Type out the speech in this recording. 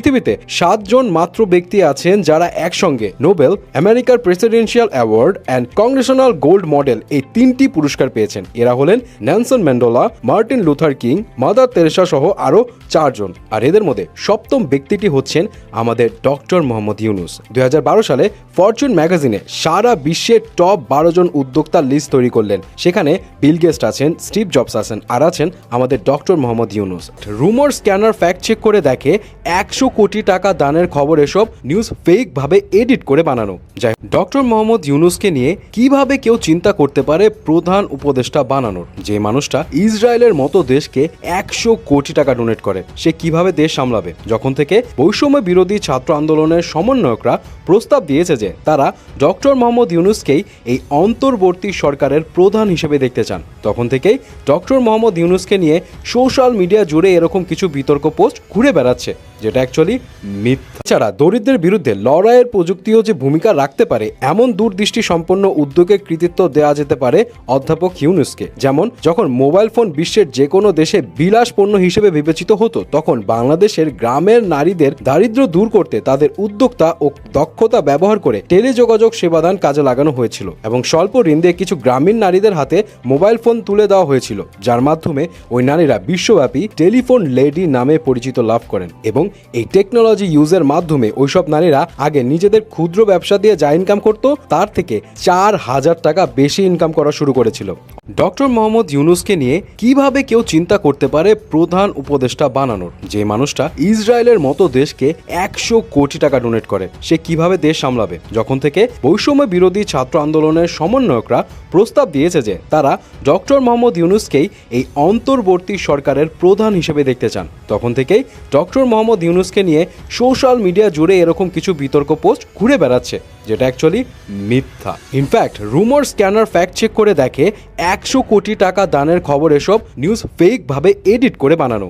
পৃথিবীতে সাতজন মাত্র ব্যক্তি আছেন যারা একসঙ্গে নোবেল, আমেরিকার presidential award and congressional gold medal এই তিনটি পুরস্কার পেয়েছেন। এরা হলেন Nelson Mandela, Martin Luther King, Mother Teresa সহ আরও চারজন। আর এদের মধ্যে সপ্তম ব্যক্তিটি হচ্ছেন আমাদের ডক্টর মোহাম্মদ ইউনুস। দুই হাজার বারো সালে ফরচুন ম্যাগাজিনে সারা বিশ্বের টপ বারো জন উদ্যোক্তার লিস্ট তৈরি করলেন। সেখানে বিল গেস্ট আছেন, স্টিভ জবস আছেন, আর আছেন আমাদের doctor Mohammad Yunus. Rumour scanner fact check করে দেখে একশো কোটি টাকা দানের খবর এসব নিউজ ফেক ভাবে এডিট করে বানানো। যাই ডক্টর মোহাম্মদ ইউনুসকে নিয়ে কীভাবে কেউ চিন্তা করতে পারে প্রধান উপদেষ্টা বানানোর? যে মানুষটা ইসরায়েলের মতো দেশকে একশো কোটি টাকা ডোনেট করে, সে কীভাবে দেশ সামলাবে? যখন থেকে বৈষম্য বিরোধী ছাত্র আন্দোলনের সমন্বয়করা প্রস্তাব দিয়েছে যে তারা ডক্টর মোহাম্মদ ইউনুসকেই এই অন্তর্বর্তী সরকারের প্রধান হিসেবে দেখতে চান। তখন থেকেই ডক্টর মোহাম্মদ ইউনুসকে নিয়ে সোশ্যাল মিডিয়া জুড়ে এরকম কিছু বিতর্ক পোস্ট ঘুরে বেড়াচ্ছে। যেটা অ্যাকচুয়ালি মিথ্যা। ছাড়া দরিদ্রের বিরুদ্ধে লড়াইয়ের প্রযুক্তিও যে ভূমিকা রাখতে পারে, এমন দূরদৃষ্টি সম্পন্ন উদ্যোগে কৃতিত্ব দেওয়া যেতে পারে অধ্যাপক ইউনুসকে। যেমন, যখন মোবাইল ফোন বিশ্বের যে কোনো দেশে বিলাস পণ্য হিসেবে বিবেচিত হতো, তখন বাংলাদেশের গ্রামের নারীদের দারিদ্র্য দূর করতে তাদের উদ্যোক্তা ও দক্ষতা ব্যবহার করে টেলিযোগাযোগ সেবাদান কাজে লাগানো হয়েছিল এবং স্বল্প ঋণ দিয়ে কিছু গ্রামীণ নারীদের হাতে মোবাইল ফোন তুলে দেওয়া হয়েছিল, যার মাধ্যমে ওই নারীরা বিশ্বব্যাপী টেলিফোন লেডি নামে পরিচিত লাভ করেন এবং এই টেকনোলজি ইউজের মাধ্যমে ওইসব নারীরা আগে নিজেদের ক্ষুদ্র ব্যবসা দিয়ে যা ইনকাম করত, তার থেকে চার হাজার টাকা বেশি ইনকাম করা শুরু করেছিল। ডক্টর মোহাম্মদ ইউনুসকে নিয়ে কীভাবে কেউ চিন্তা করতে পারে প্রধান উপদেষ্টা বানানোর? যে মানুষটা ইসরায়েলের মতো দেশকে একশো কোটি টাকা ডোনেট করে, সে কীভাবে দেশ সামলাবে? যখন থেকে বৈষম্য বিরোধী ছাত্র আন্দোলনের সমন্বয়করা প্রস্তাব দিয়েছে যে তারা ডক্টর মোহাম্মদ ইউনুসকেই এই অন্তর্বর্তী সরকারের প্রধান হিসেবে দেখতে চান। তখন থেকেই ডক্টর মোহাম্মদ ইউনুসকে নিয়ে সোশ্যাল মিডিয়া জুড়ে এরকম কিছু বিতর্ক পোস্ট ঘুরে বেড়াচ্ছে, যেটা অ্যাকচুয়ালি মিথ্যা। ইনফ্যাক্ট রুমার স্ক্যানার ফ্যাক্ট চেক করে দেখে একশো কোটি টাকা দানের খবর এসব নিউজ ফেক ভাবে এডিট করে বানানো।